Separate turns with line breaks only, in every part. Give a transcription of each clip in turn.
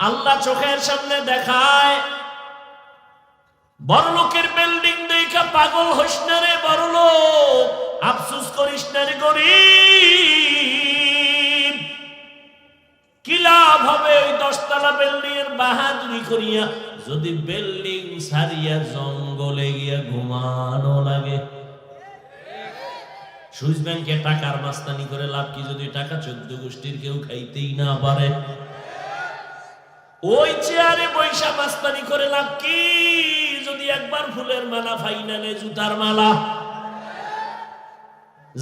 আল্লাহ চোখের সামনে দেখায়, বড় লোকের বিল্ডিং দেখা পাগল হইস না রে বড় লোক, আফসুস করিস না রে গরিব। কি লাভ হবে ওই দশতলা বিল্ডিং এর বাহাদুরি করিয়া যদি বিল্ডিং সারিয়া জঙ্গলে গিয়া ঘুমানো লাগে? সুইস ব্যাংকে টাকার মাস্তানি করে লাভ কি যদি টাকা চোদ্দ গোষ্ঠীর কেউ খাইতেই না পারে? ওই চেয়ারে বৈশা মাস্তানি করে লাভ কি? যদি একবার ফুলের মালা ফাইনালে জুতার মালা।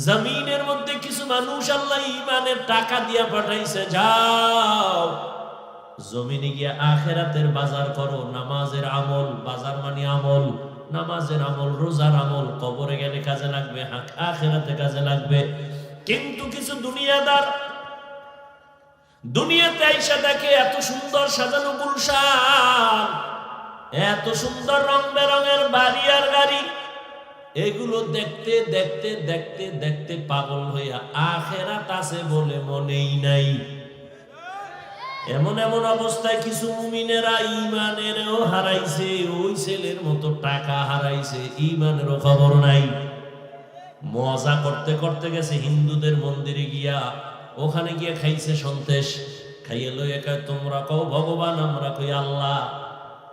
জমিনের মধ্যে কিছু মানুষ আল্লাহ ইমানের টাকা দিয়া পাঠাইছে, যাও। জমিনে গিয়া আখেরাতের বাজার করো, নামাজের আমল, বাজার মানে আমল, নামাজের আমল, রোজার আমল, কবরে গেলে কাজে লাগবে আখেরাতে কাজে লাগবে। কিন্তু কিছু দুনিয়াদার দুনিয়াতে আইসা দেখে এত সুন্দর সাজানো গুলশান, এত সুন্দর রং বেরঙের বাড়ি আর গাড়ি, এগুলো দেখতে দেখতে দেখতে দেখতে পাগল হইয়া আখেরাত আছে বলে মনেই নাই। এমন এমন অবস্থায় কিছু মুমিনেরা ইমানেরও হারাইছে, ওই ছেলের মতো টাকা হারাইছে ইমানেরও খবর নাই। মজা করতে করতে গেছে হিন্দুদের মন্দিরে গিয়া। ওখানে গিয়ে খাইছে সন্তেষ খাইয়ে লইয়া কয়, তোমরা কও, ভগবান, আমরা কই আল্লাহ?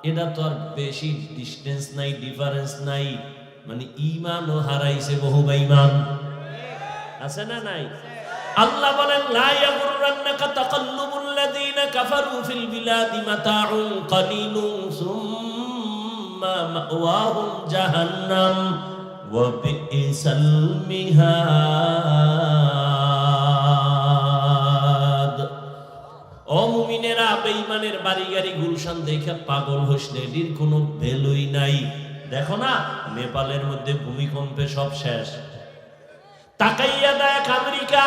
এটা তো আর বেশি ডিস্টেন্স নাই ডিফারেন্স নাই। মানে ইমানও হারাইছে বহু বেঈমান আছে না নাই? আল্লাহ বলেন, লা ইয়াগুররান্নাকা তাকাল্লুবুল লাযীনা কাফারু ফিল বিলাদি মাতাউন কালিলুন, সুম্মা মাওয়াহুম জাহান্নাম, ওয়া বিইসাল মিহাদ। ও মুমিনেরা বেঈমানের বাড়ি গাড়ি গুলশান দেখে পাগল হোসনে এটির কোনো ভ্যালুই নাই। দেখো না, নেপালের মধ্যে ভূমিকম্পে সব শেষ। তাকাইয়া দেখ আমেরিকা।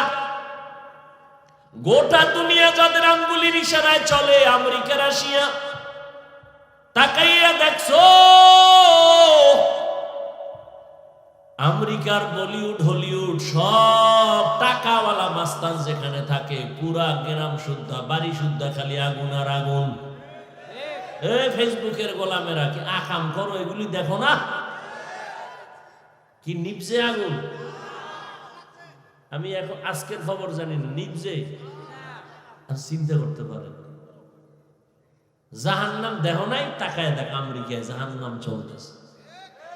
গোটা দুনিয়া যাদের আঙ্গুলির ইশারায় চলে, আমেরিকা, রাশিয়া। তাকাইয়া দেখছ আমেরিকার বলিউড, হলিউড, সব টাকাওয়ালা মাস্তান যেখানে থাকে, পুরা গ্রাম শুদ্ধা, বাড়ি শুদ্ধা, খালি আগুন আর আগুন। ফেসবুকের গোলামেরা কি আকাম করো, এগুলি দেখো না? কি নিপজে আগুন? আমি এখন আজকের খবর জানি না, নিপজে? আর চিন্তা করতে পারে জাহান্নাম দেহ নাই, তাকায় দেখ আমেরিকায় জাহান্নাম চলতেছে।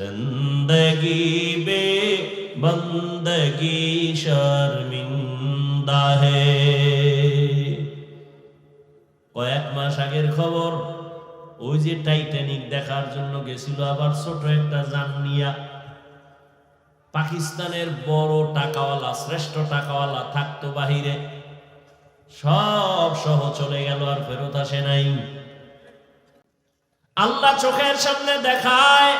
زندگی بے بندگی شرمندہ ہے কয়েক মাস আগের খবর, ওই যে টাইটানিক দেখার জন্য গেছিল আবার ছোট একটা যান পাকিস্তানের বড় টাকাওয়ালা, শ্রেষ্ঠ টাকাওয়ালা থাকতো বাহিরে। সব সহ চলে গেল আর ফেরত আসে নাই। আল্লাহ চোখের সামনে দেখায়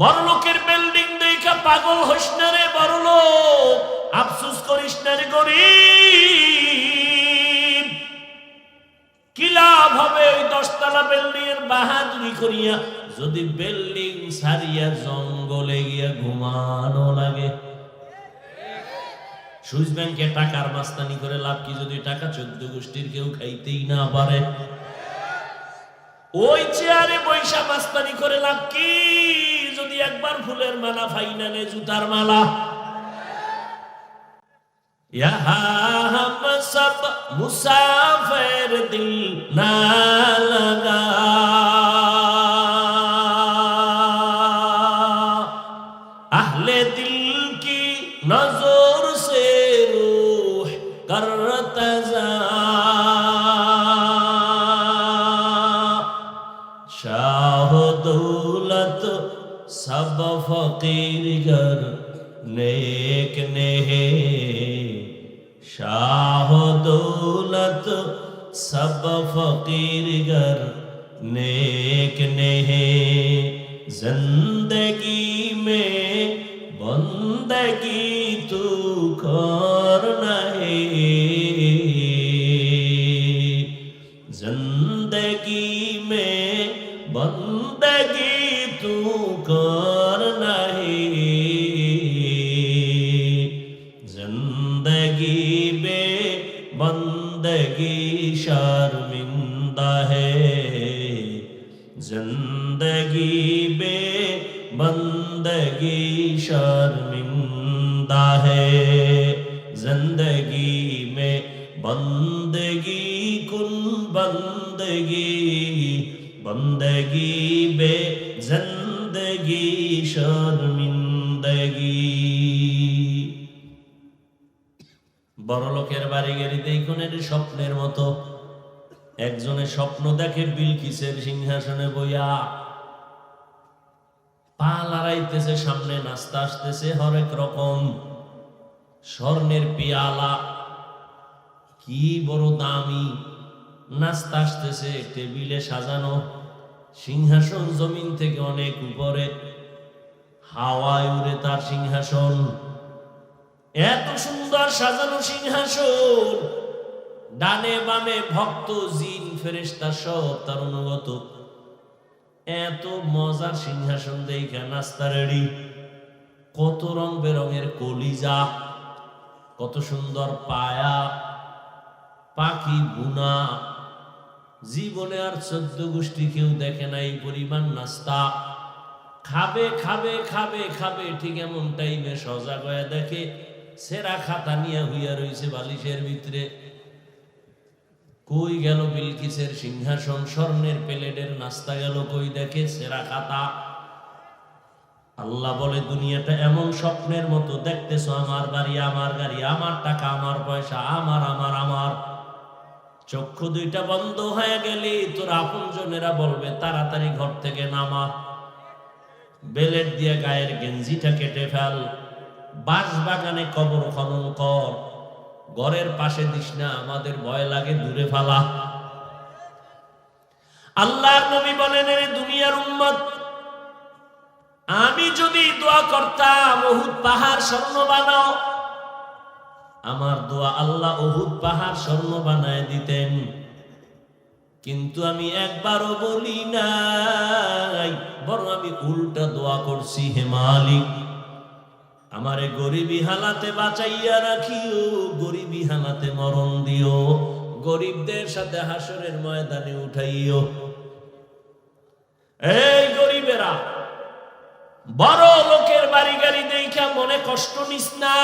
বড় লোকের বিল্ডিং দেখা পাগল হইস না রে বড় লোক আফসুস করিস না রে গরিব। কি লাভ হবে ওই দশতলা বিল্ডিং এর বাহাদুরি করিয়া? যদি বিল্ডিং সারিয়া জঙ্গলে গিয়া ঘুমানো লাগে। সুইস ব্যাংকে টাকার মাস্তানি করে লাভ কি যদি টাকা চোদ্দ গোষ্ঠীর কেউ খাইতেই না পারে? ওই চেয়ারে বৈশা মাস্তানি করে লাভ কি? যদি একবার ফুলের মালা ফাইনালে জুতার মালা। সব মুসাফের দিল না লাগা। নেক নেহে শাহ দৌলত সব ফকির গর নেক নেহে। জিন্দগি মে বন্দগি তু কর بندگی میں بندگی کن بندگی بندگی بے زندگی শর্মিন্দগি বড় বাড়ি গেড়িতে কোনের স্বপ্নের মতো। একজনে স্বপ্ন দেখে বিলকিসের সিংহাসনে বইয়া। পা লড়াইতেছে সামনে নাস্তা আসতেছে, হরেক রকম। স্বর্ণের পেয়ালা। কি বড় দামি। নাস্তা আসতেছে, টেবিলে সাজানো। সিংহাসন জমিন থেকে অনেক উপরে। হাওয়ায় উড়ে তার সিংহাসন। এত সুন্দর সাজানো সিংহাসন। ডানে বামে ভক্ত, জিন, ফেরেশতা সব তার অনুগত। এত মজার সিংহাসন দেখা নাস্তা রেডি। কত রং বেরঙের কলিজা। কত সুন্দর পায়া, পাখি বুনা জীবনে আর চোদ্দ গোষ্ঠী কেউ দেখে নাই পরিমাণ নাস্তা। খাবে খাবে খাবে খাবে, ঠিক এমন টাইমে সজাগ হয়ে দেখে, সেরা খাতা নিয়ে হইয়া রইছে বালিশের ভিতরে। কই গেল বিলকিসের সিংহাসন, স্বর্ণের প্লেটের নাস্তা গেল কই দেখে, সেরা খাতা। আল্লাহ বলে, দুনিয়াটা এমন স্বপ্নের মতো, দেখতেছো আমার বাড়ি, আমার গাড়ি, আমার টাকা, আমার পয়সা, আমার আমার আমার। চক্ষু দুইটা বন্ধ হয়ে গেলে, তোর আপন জনেরা বলবে, তাড়াতাড়ি ঘর থেকে নামা। বেলেট দিয়ে গায়ের গেঞ্জিটা কেটে ফেল। বাঁশ বাগানে কবর খনন কর। ঘরের পাশে দিস না, আমাদের ভয় লাগে, দূরে ফালা। আল্লাহর নবী বলেন দুনিয়ার উম্মত আমি যদি দোয়া করতাম ওহুদ পাহাড় স্বর্ণ বানাও। আমার দোয়া আল্লাহ ওহুদ পাহাড় স্বর্ণ বানায় দিতেন। কিন্তু আমি একবারও বলি নাই, বরং আমি উল্টা দোয়া করছি, হে মালিক, আমারে গরিবী হালাতে বাঁচাইয়া রাখিও, গরিবী হালাতে মরণ দিও, গরিবদের সাথে হাসরের ময়দানে উঠাইও। এই গরিবেরা বড় লোকের বাড়ি গাড়ি দেখা মনে কষ্ট নিস না।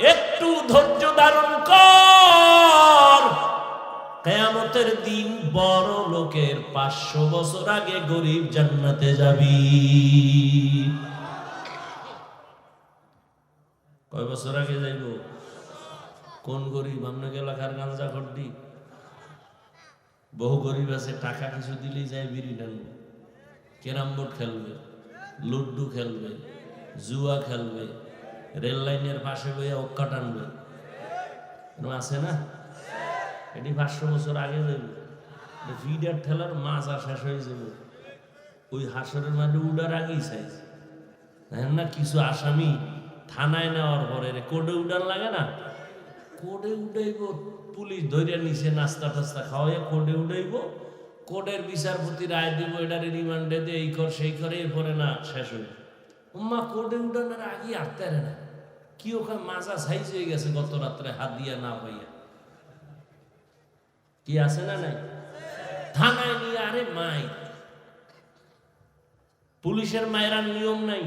একটু ধৈর্য ধারণ কর। কেয়ামতের দিন বড় লোকের পাঁচশো বছর আগে গরিব জান্নাতে যাবি। কয় বছর আগে যাইব? কোন গরিব? আপনাকে এলাকার গাঞ্জা খড্ডি? বহু গরিব আছে, টাকা কিছু দিলেই যায় বিড়ি টানবে ক্যারাম বোর্ড খেলবে? লুড্ডু খেলবে, জুয়া খেলবে, রেল লাইনের পাশে বইয়া অক্কা টানবে। আছে না? এটি পাঁচশো বছর আগে যাবে ফিডার ঠেলার মাছ শেষ হয়ে যাবে। ওই হাসরের মাঝে উডার আগেই চাইছে না, কিছু আসামি থানায় নেওয়ার পরে কোডে উডার লাগে না? কোডে উঠাইব পুলিশ ধরে নিছে নাস্তা টাস্তা খাওয়াইয়া কোডে উঠাইব কোডের বিচারপতি রায় দিব, এটার রিমান্ডে দিয়ে এই কর, সেই করে এরপরে না, শেষ হইব। উম্মা কোডে উঠানোর আগে আটতে না। কি ওখানে মাজা সাইজ হয়ে গেছে গত রাত্রে, হাত দিয়া না পাইয়া। কি আছে না নাই? থানায় নিয়ে, আরে মাই। পুলিশের মায়েরার নিয়ম নাই।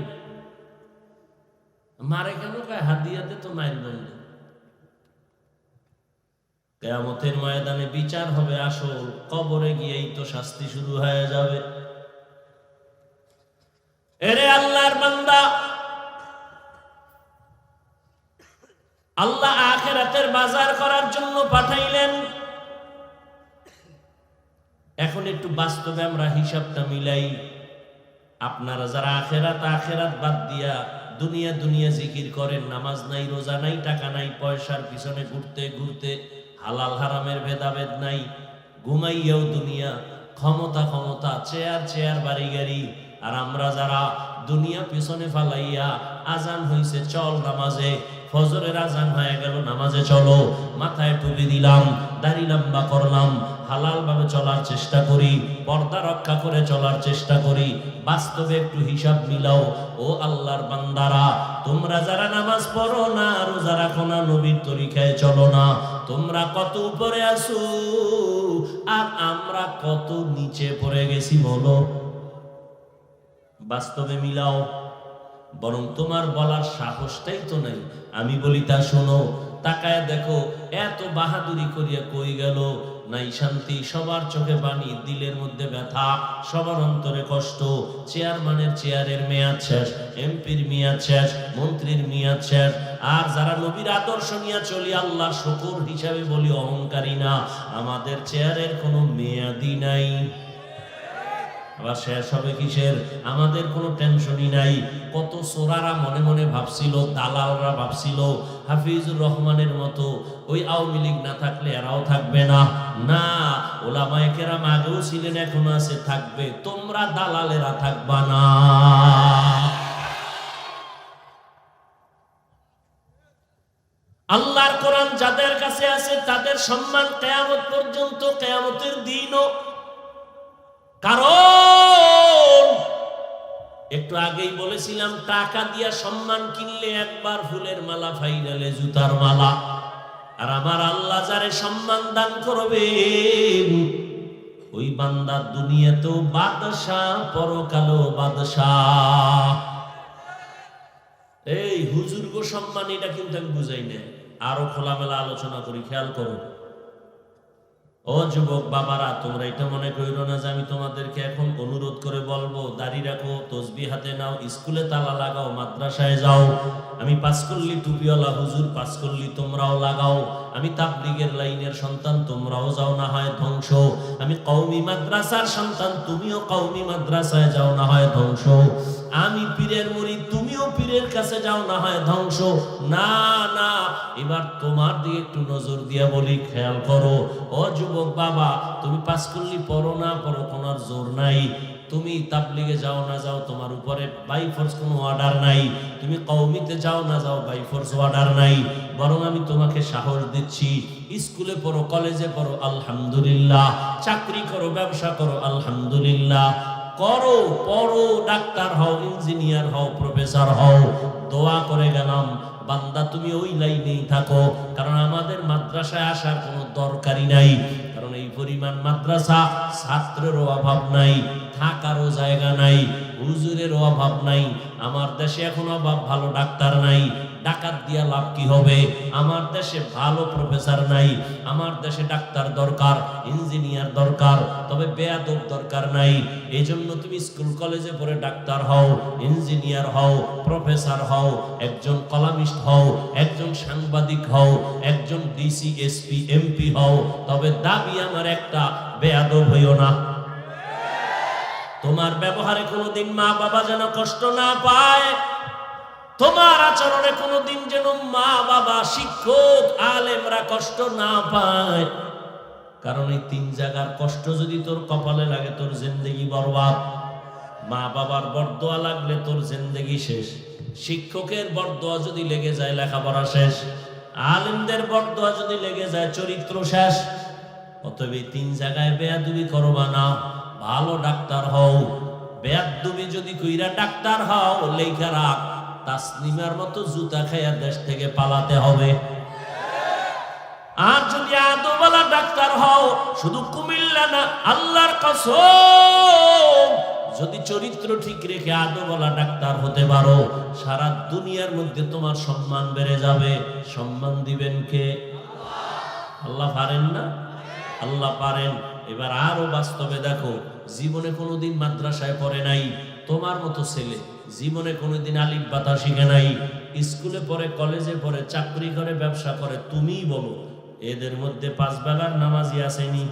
মারে কেন কয় হাদিয়াতে তো মায়ের বন্ধ। কেয়ামতের ময়দানে বিচার হবে আসল কবরে গিয়েই তো শাস্তি শুরু হয়ে যাবে। এরে আল্লাহর বান্দা, আল্লাহ আখেরাতের বাজার করার জন্য পাঠাইলেন। এখন একটু বাস্তবে আমরা হিসাবটা মিলাই। আপনারা যারা আখেরাত আখেরাত বাদ দিয়া দুনিয়া দুনিয়া জিকির করেন, নামাজ নাই, রোজা নাই, টাকা নাই, পয়সার পিছনে ঘুরতে ঘুরতে হালাল হারামের ভেদাভেদ নাই। ঘুমাইয়াও দুনিয়া, ক্ষমতা ক্ষমতা, চেয়ার চেয়ার, বাড়ি গাড়ি। আর আমরা যারা দুনিয়া পিছনে ফালাইয়া আজান হইছে, চল নামাজে। ফজরের আজান হয়ে গেল, নামাজে চলো। মাথায় টুপি দিলাম, দাড়ি লম্বা করলাম। হালাল ভাবে চলার চেষ্টা করি, পর্দা রক্ষা করে চলার চেষ্টা করি। বাস্তবে একটু হিসাব মিলাও, ও আল্লাহর বান্দারা, তোমরা যারা নামাজ পড়ো না, রোজা রাখো না, নবীর তরিকায় চলো না। তোমরা কত উপরে আসো আর আমরা কত নিচে পড়ে গেছি বলো। বাস্তবে মিলাও, বরং তোমার বলার সাহসটাই তো নেই। আমি বলি তা শোনো, তাকায় দেখো, এত বাহাদুরি করিয়া কই গেল? নাই শান্তি, সবার চোখে পানি, দিলের মধ্যে ব্যথা, সবার অন্তরে কষ্ট, চেয়ারম্যানের চেয়ারের মেয়াদ শেষ, এমপির মেয়াদ শেষ, মন্ত্রীর মেয়াদ শেষ। আর যারা নবীর আদর্শ নিয়ে চলি আল্লাহ শকুর হিসাবে বলি অহংকারী না, আমাদের চেয়ারের কোনো মেয়াদি নাই। আবার শেষ হবে কিসের? আমাদের কোনো টেনশনই নাই। কত সোরারা মনে মনে ভাবছিল, দালালরা ভাবছিল, হাফিজুর রহমানের মতো ওই আওয়ামী লীগ না থাকলে এরাও থাকবে না। না, ওলামায়ে কেরাম আগেও ছিলেন, এখনও আছে, থাকবে। তোমরা দালালেরা থাকবা না। আল্লাহর কোরআন যাদের কাছে আছে, তাদের সম্মান কেয়ামত পর্যন্ত, কেয়ামতের দিনও। কারণ, একটু আগেই বলেছিলাম, টাকা দিয়া সম্মান কিনলে একবার ফুলের মালা, ফাইনালে জুতার মালা। আর আমার আল্লাহ যারে সম্মান দান করবে ওই বান্দার দুনিয়াতেও বাদশাহ পরকালো বাদশাহ। এই হুজুর গো সম্মান, এটা কিন্তু আমি বুঝাই না আরও খোলামেলা আলোচনা করি, খেয়াল করো। ও যুবক বাবারা, তোমরা এটা মনে করিও না যে আমি তোমাদেরকে এখন অনুরোধ করে বলব, দাড়ি রাখো তসবি হাতে নাও, স্কুলে তালা লাগাও, মাদ্রাসায় যাও। আমি পাস করলি টুপিওয়ালা হুজুর পাস করলি তোমরাও লাগাও। আমি তাবলিগের লাইনের সন্তান, তোমরাও যাও না হয় ধ্বংস। আমি কৌমি মাদ্রাসার সন্তান, তুমিও কৌমি মাদ্রাসায় যাও না হয় ধ্বংস। আমি পীরের মরি তুমিও পীরের কাছে যাও, না হয় ধ্বংস। না না, এবার তোমার দিকে একটু নজর দিয়া বলি, খেয়াল করো। ও যুবক বাবা, তুমি পাস করলি, পড়ো না, পড়ো কোনার জোর নাই। তুমি তাবলিগে যাও, না যাও, তোমার উপরে বাই ফোর্স কোনো অর্ডার নাই। তুমি কৌমিতে যাও, না যাও বাই ফোর্স অর্ডার নাই। বরং আমি তোমাকে সাহস দিচ্ছি। স্কুলে পড়ো, কলেজে পড়ো, আলহামদুলিল্লাহ। চাকরি করো, ব্যবসা করো, আলহামদুলিল্লাহ। করো, পড়ো, ডাক্তার হও, ইঞ্জিনিয়ার হও, প্রফেসর হও, দোয়া করে গেলাম। বান্দা, তুমি ওই লাইনেই থাকো, কারণ আমাদের মাদ্রাসায় আসার কোনো দরকারই নাই। কারণ এই পরিমাণ মাদ্রাসা ছাত্রেরও অভাব নাই, থাকারও জায়গা নাই, হুজুরেরও অভাব নাই, আমার দেশে এখন অভাব, ভালো ডাক্তার নাই ডাকাত দিয়া লাভ কি হবে? আমার দেশে ভালো প্রফেসর নাই, আমার দেশে ডাক্তার দরকার ইঞ্জিনিয়ার দরকার, তবে বেয়াদব দরকার নাই। এই জন্য তুমি স্কুল কলেজে পড়ে ডাক্তার হও ইঞ্জিনিয়ার হও প্রফেসর হও, একজন কলামিস্ট হও, একজন সাংবাদিক হও, একজন ডিসি এসপি এমপি হও, তবে দাবি আমার একটা, বেয়াদব হইও না। তোমার ব্যবহারে কোনোদিন মা বাবা যেন কষ্ট না পায় তোমার আচরণে কোনোদিন যেন মা বাবা শিক্ষক, আলেমরা কষ্ট না পায়। কারণ এই তিন জায়গার কষ্ট যদি তোর কপালে লাগে, তোর জিন্দগি বরবাদ। মা বাবার বরদোয়া লাগলে তোর জিন্দগি শেষ। শিক্ষকের বরদোয়া যদি লেগে যায়, লেখাপড়া শেষ। আলেমদের বরদোয়া যদি লেগে যায়, চরিত্র শেষ। অতএব এই তিন জায়গায় বেয়াদুবি করবা না। ভালো ডাক্তার হও। বেয়াদুবি যদি কইরা ডাক্তার হও লেখা রাখ। তাসলিমার মতো জুতা খাইয়া দেশ থেকে পালাতে হবে। আর যদি আদোবালা ডাক্তার হও, শুধু কুমিল্লা না, আল্লাহর কসম, যদি চরিত্র ঠিক রেখে আদোবালা ডাক্তার হতে পারো, সারা দুনিয়ার মধ্যে তোমার সম্মান বেড়ে যাবে। সম্মান দিবেন কে? আল্লাহ পারেন না? আল্লাহ পারেন। এবার আরও বাস্তবে দেখো, জীবনে কোনোদিন মাদ্রাসায় পড়ে নাই। তোমার মতো ছেলে জীবনে কোনোদিন আলিফ বাতা শিখে নাই। স্কুলে পড়ে, কলেজে পড়ে, চাকরি করে, ব্যবসা করে, তুমিই বলো, এদের মধ্যে পাঁচ বেলার নামাজি আসেনি।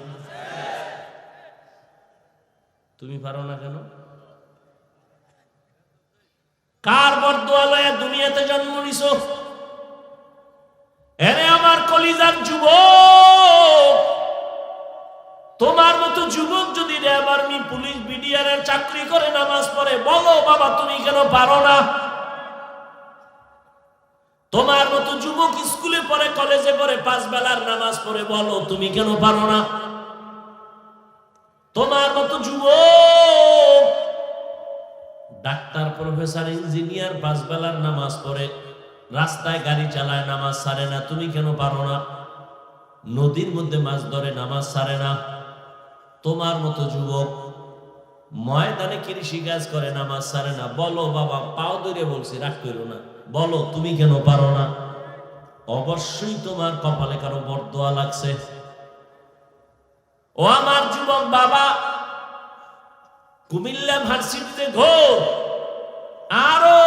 তুমি পারো না কেন? কার বরদোয়ালয়ে দুনিয়াতে জন্ম নিছ? এরে আমার কলিজার যুবক! তোমার মতো যুবক যদি র্যাব আর্মি, পুলিশ, বিডিআর এর চাকরি করে, নামাজ পড়ে, বলো, বাবা, তুমি কেন পারো না? তোমার মতো যুবক স্কুলে পড়ে, কলেজে পড়ে, পাঁচ বেলার নামাজ পড়ে, বলো, তুমি কেন পারো না? তোমার মতো যুবক ডাক্তার, প্রফেসর, ইঞ্জিনিয়ার, পাঁচ বেলার নামাজ পড়ে, রাস্তায় গাড়ি চালায়, নামাজ সারে না, তুমি কেন পারো না? নদীর মধ্যে মাছ ধরে, নামাজ সারে না। তোমার মতো যুবক। ময়দানে কৃষি কাজ করে নামাজ সারে না? বলো বাবা, পাও ধরে বলছি, রাগ করো না। বলো, তুমি কেন পারো না? অবশ্যই তোমার কপালে কারও বরদোয়া লাগছে। ও আমার যুবক বাবা, কুমিল্লা ভার্সিটিতে ঘোর। আরও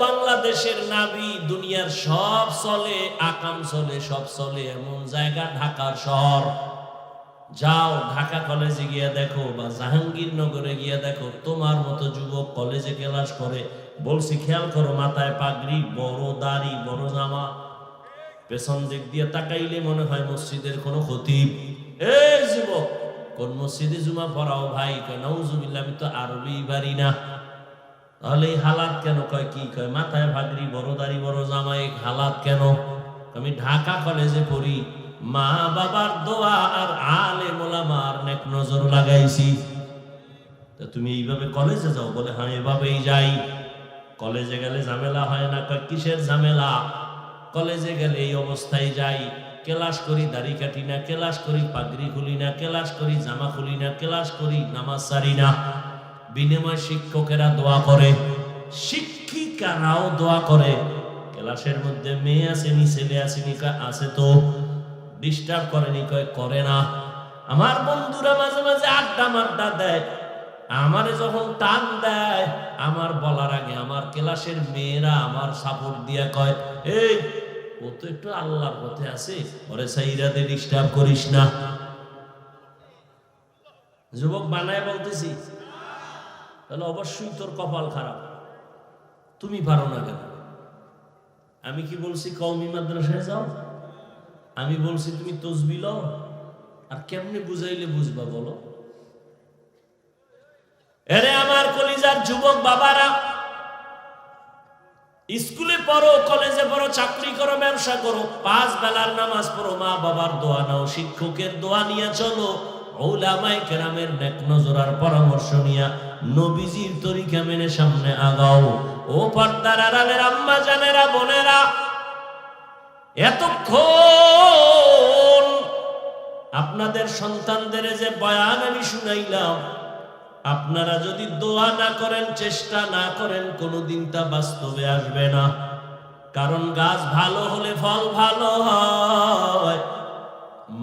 বাংলাদেশের নাবি দুনিয়ার সব চলে, আকাম চলে, সব চলে, এমন জায়গা ঢাকার শহর। যাও ঢাকা কলেজে গিয়ে দেখো বা জাহাঙ্গীরনগরে গিয়ে দেখো, তোমার মতো যুবক কলেজে ক্লাস করে। বলছি, খেয়াল করো, মাথায় পাগড়ি, বড় দাড়ি, বড় জামা। পেছন দিক দিয়ে তাকাইলে মনে হয় মসজিদের কোনো ক্ষতি। এই যুবক, কোন মসজিদে জুমা পড়াও ভাই? কয়, নাউজুবিল্লাহ, আমি তো আরবি পারি না। তাহলে এই হালাত কেন? কয়, কি? কয়, মাথায় ভাগরি বড় দাড়ি, বড় জামাই হালাত কেন? আমি ঢাকা কলেজে পড়ি। মা বাবার দোয়া আর আলে মোলামার নেক নজর লাগাইছি। তা তুমি এইভাবে কলেজে যাও, বলে হ্যাঁ এভাবেই যাই। কলেজে গেলে ঝামেলা হয় না কিসের ঝামেলা? কলেজে গেলে এই অবস্থায় যাই। ক্লাস করি, দাড়ি কাটি না, ক্লাস করি, পাগড়ি খুলি না, ক্লাস করি, জামা খুলি না, ক্লাস করি, নামাজ সারি না। বিনিময় শিক্ষকেরা দোয়া করে, শিক্ষিকারাও দোয়া করে। ক্লাসের মধ্যে মেয়ে আসেনি ছেলে আসেনি আছে তো। ডিস্টার্ব করেনি কয়, করে না। আমার বন্ধুরা মাঝে মাঝে আড্ডা মাড্ডা দেয়, আমারে যখন টান দেয়, আমার বলার আগে আমার ক্লাসের মেয়েরা আমার সাপোর্ট দিয়ে কয়, এই, ও তো একটু আল্লাহর পথে আছে, ওরে সাইরাতে ডিস্টার্ব করিস না। যুবক বানায় বলতেছি, তাহলে অবশ্যই তোর কপাল খারাপ, তুমি পারো না কেন? আমি কি বলছি, কওমি মাদ্রাসায় যাও। আমি বলছি, তুমি তসবি লও, আর কেমনে বুঝাইলে বুঝবা বলো? এরে আমার কলিজার যুবক বাবারা, স্কুলে পড়ো, কলেজে পড়ো, চাকরি করো, ব্যবসা করো, পাঁচ বেলার নামাজ পড়ো, মা বাবার দোয়া নাও, শিক্ষকের দোয়া নিয়ে চলো ওলামাই পরামর্শ নিয়া নবীজির তরিকা মেনে সামনে আগাও। ও পর্দার আড়ালের আম্মা জানেরা, বোনেরা এতক্ষণ আপনাদের সন্তানদের যে বয়ান আমি শুনাইলাম, আপনারা যদি দোয়া না করেন, চেষ্টা না করেন, কোনোদিন তা বাস্তবে আসবে না। কারণ গাছ ভালো হলে ফল ভালো হয়,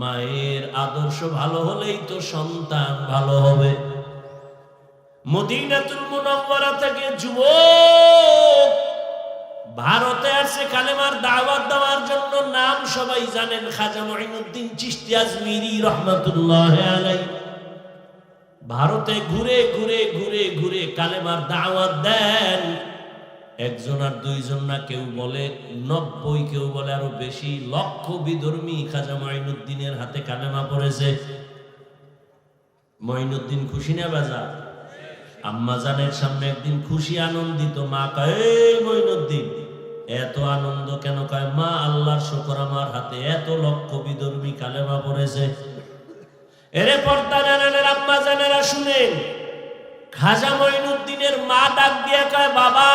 মায়ের আদর্শ ভালো হলেই তো সন্তান ভালো হবে। মদিনাতুল মুনাওয়ারা থেকে যুবক ভারতে আসছে কালেমার দাওয়াত দেওয়ার জন্য নাম সবাই জানেন খাজা মঈনুদ্দিন চিশতি আজমিরি রহমাতুল্লাহ আলাইহি। ভারতে ঘুরে ঘুরে ঘুরে ঘুরে কালেমার দাওয়াত দেন। একজন আর দুইজন না কেউ বলে, নব্বই কেউ বলে আরও বেশি লক্ষ বিধর্মী খাজা মঈনুদ্দিনের হাতে কালেমা পড়েছে। মঈনুদ্দিন খুশি না বাজা আম্মা জানের সামনে একদিন খুশি আনন্দিত মা কয় "এই এত আনন্দ কেন কয়? মা আল্লাহর শুকর আমার হাতে, এত লক্ষ বিধর্মী কালেমা পড়েছে। এরে পর্দা জানানের আম্মা জানেরা শুনেন, খাজা মঈনুদ্দিনের মা ডাক দিয়ে কয়, বাবা,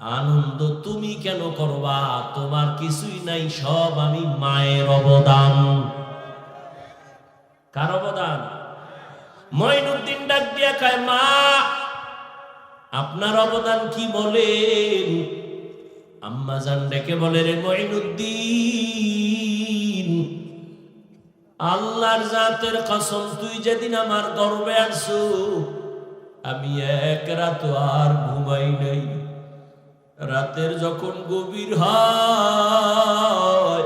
আনন্দ তুমি কেন করবা? তোমার কিছুই নাই, সব আমি মায়ের অবদান। কার অবদান? মঈনুদ্দিন ডাক দিয়ে কয়, মা, আপনার অবদান কি বলেন? আম্মা জান ডেকে বলে, রে মঈনুদ্দিন, আল্লাহর জাতের কসম, তুই যেদিন আমার গর্বে আসু আমি এক রাত আর ঘুমাই নাই। রাতের যখন গভীর হয়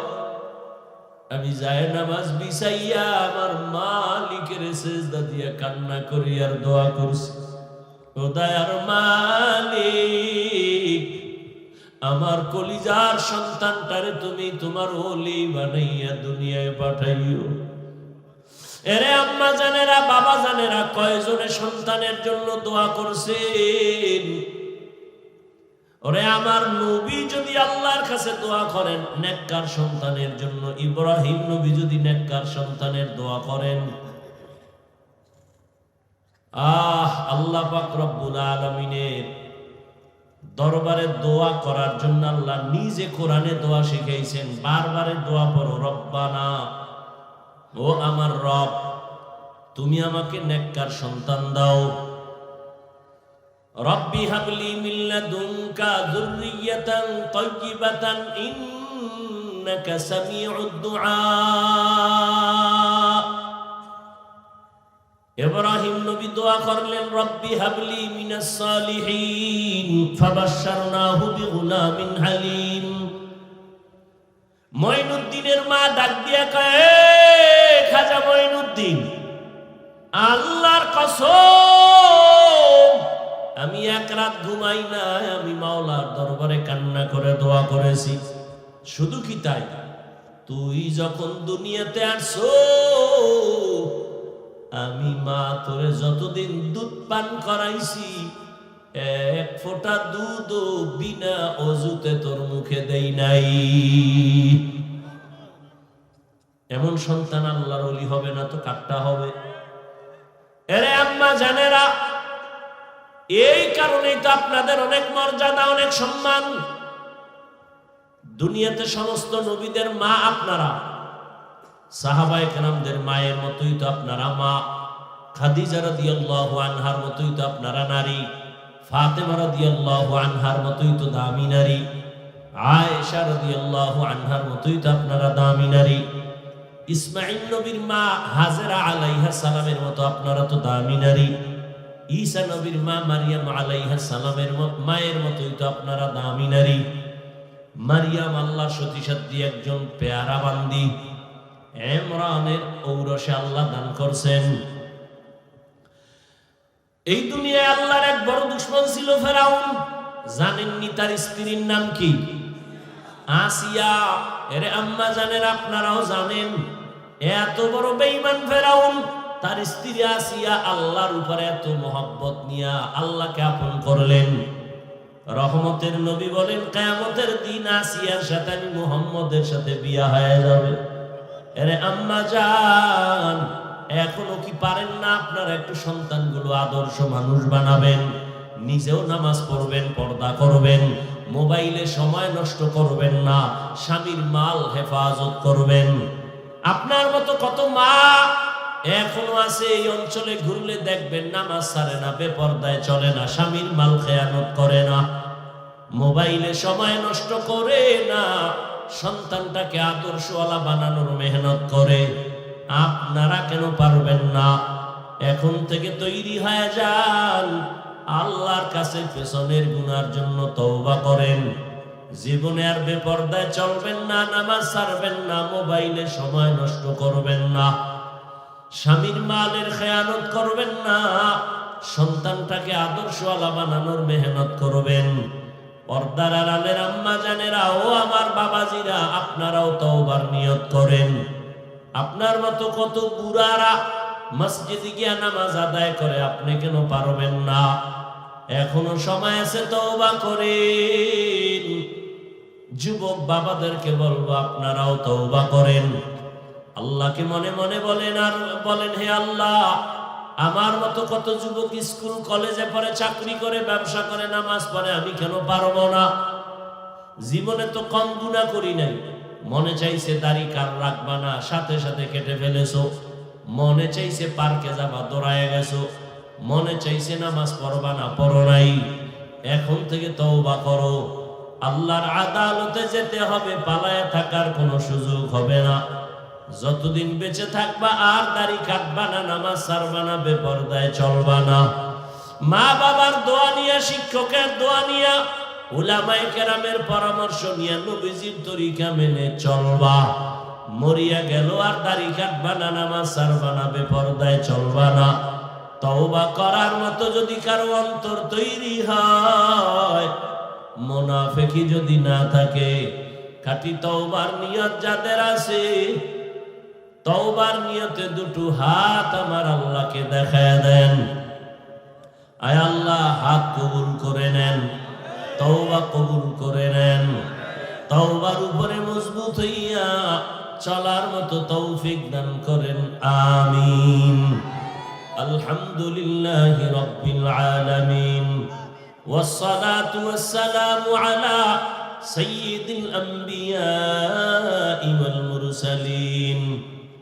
আমি যায় নামাজ বিছাইয়া আমার মালিকের সেজদা দিয়া কান্না করি আর দোয়া করছি। ও দয়ার মালিক, আমার কলিজার সন্তানটারে তুমি তোমার ওলি বানাইয়া দুনিয়ায় পাঠাইও। এরে আম্মা জানেরা, বাবা জানেরা, কয়জনে সন্তানের জন্য দোয়া করছেন? ওরে আমার নবী যদি আল্লাহর কাছে দোয়া করেন, নেককার সন্তানের জন্য ইব্রাহিম নবী যদি নেককার সন্তানের দোয়া করেন। আহ, আল্লাহ পাক রব্বুল আলামিনের দরবারে দোয়া করার জন্য আল্লাহ নিজে কোরআনে দোয়া শিখাইছেন, বারবারে দোয়া পড়ো, রব্বানা, ও আমার রব, তুমি আমাকে নেককার সন্তান দাও। রব্বি হাবলি মিন লাদুনকা যুররিয়াতান তাইয়্যিবাতান ইন্নাকা সামিউদ দুআ। ইব্রাহিম নবী দোয়া করলেন, রব্বি হাবলি মিনাস সালিহিন, ফাবাশশারনাহু বিগুলামিন হালিম। মঈনুদ্দিনের মা ডাক দিয়া কয় "এই খাজা মঈনুদ্দিন, আল্লাহর কসম আমি এক রাত ঘুমাই নাই, আমি মাওলার দরবারে কান্না করে দোয়া করেছি। শুধু কি তাই? তুই যখন দুনিয়াতে আসছো আমি মা তোরে যতদিন দুধ পান করাইছি, এক ফোঁটা দুধ বিনা অজুতে তোর মুখে দেই নাই। এমন সন্তান আল্লাহর অলি হবে না তো কাটটা হবে। এরে আম্মা জানেরা এই কারণেই তো আপনাদের অনেক মর্যাদা, অনেক সম্মান। দুনিয়াতে সমস্ত নবীদের মা আপনারা, সাহাবায়ে কেরামদের মায়ের মতোই তো আপনারা মা। খাদিজা রাদিয়াল্লাহু আনহার মতোই তো আপনারা নারী, ফাতেমা রাদিয়াল্লাহু আনহার মতোই তো দামি নারী, আয়েশা রাদিয়াল্লাহু আনহার মতোই তো আপনারা দামি নারী। ইসমাইল নবীর মা হাজেরা আলাইহা সালামের মতো আপনারা তো দামি নারী। ঈসা নবীর মা মারিয়াম আলাইহা সালামের মায়ের মতোই তো আপনারা দামি নারী। মারিয়াম আল্লাহ সতী সাথী একজন পেয়ারা বান্দি। এমরানের ঔরসে আল্লাহ দান করছেন। এই দুনিয়ায় আল্লাহর এক বড় দুশ্মন ছিল ফেরাউন। জানেননি তার স্ত্রীর নাম কি? আসিয়া। এরে আম্মা জানেন, আপনারাও জানেন। এত বড় বেঈমান ফেরাউন। তার স্ত্রী আসিয়া আল্লাহর উপরে এত মোহব্বত নিয়া আল্লাহকে আপন করলেন। রহমতের নবী বলেন, কেয়ামতের দিন আসিয়ার সাথে আমি মুহাম্মদের সাথে বিয়া হয়ে যাবে। আম্মা যান এখনও কি পারেন না আপনারা একটু সন্তানগুলো আদর্শ মানুষ বানাবেন? নিজেও নামাজ পড়বেন, পর্দা করবেন, মোবাইলে সময় নষ্ট করবেন না, স্বামীর মাল হেফাজত করবেন। আপনার মতো কত মা এখনও আছে এই অঞ্চলে ঘুরলে দেখবেন নামাজ সারে না, বেপর্দায় চলে না, স্বামীর মাল খেয়ানত করে না। মোবাইলে সময় নষ্ট করে না, সন্তানটাকে আদর্শওয়ালা বানানোর মেহনত করে। আপনারা কেন পারবেন না? এখন থেকে তৈরি হয়ে যান। আল্লাহর কাছে পেছনের গুনার জন্য তওবা করেন। জীবনে আর বেপর্দায় চলবেন না, নামাজ সারবেন না, মোবাইলে সময় নষ্ট করবেন না। স্বামীর মালের খেয়ানত করবেন না, সন্তানটাকে আদর্শওয়ালা বানানোর মেহনত করবেন। পর্দার আড়ালের আম্মা জানেরা ও আমার বাবাজিরা আপনারাও তওবার নিয়ত করেন। আপনার মতো কত বুড়ারা মসজিদে গিয়া নামাজ আদায় করে, আপনি কেন পারবেন না? এখনও সময় আছে তওবা করেন। যুবক বাবাদেরকে বলব, আপনারাও তওবা করেন। আল্লাহকে মনে মনে বলেন আর বলেন, হে আল্লাহ, আমার মতো কত যুবক স্কুল, কলেজে পড়ে চাকরি করে, ব্যবসা করে, নামাজ পড়ে, আমি কেন পারব না? জীবনে তো কম গুণা করি নাই। মনে চাইছে দাড়ি কার রাখবা না, সাথে সাথে কেটে ফেলেছো। মনে চাইছে পার্কে যাবা, দৌড়ায় গেছো। মনে চাইছে নামাজ পড়বা না, পড়ো নাই। এখন থেকে তওবা করো। আল্লাহর আদালতে যেতে হবে, পালায় থাকার কোনো সুযোগ হবে না। যতদিন বেঁচে থাকবা আর দাড়ি কাটবা না, নামাজ সারবা না, বেপরদায় চলবা না। মা বাবার দোয়া নিয়া, শিক্ষকের দোয়া নিয়া, উলামায়ে কেরামের পরামর্শ নিয়া নবীজির তরিকা মেনে চলবা। মরিয়া গেল আর দাড়ি কাটবা না, নামাজ সারবা না, বেপরদায় চলবা না। তওবা করার মতো যদি কারও অন্তর তৈরি হয়, মোনাফেকি যদি না থাকে, খাঁটি তওবার নিয়ত যাদের আছে তওবার নিয়তে দুটো হাত আমার আল্লাহকে দেখায় দেন আয় আল্লাহ হাত কবুল করে নেন তওবা কবুল করে নেন তওবার উপরে মজবুত হইয়া চলার মতো তৌফিক দান করেন আমিন আলহামদুলিল্লাহ রব্বিল আলামিন والصلاة والسلام على سيد الأنبياء والمرسلين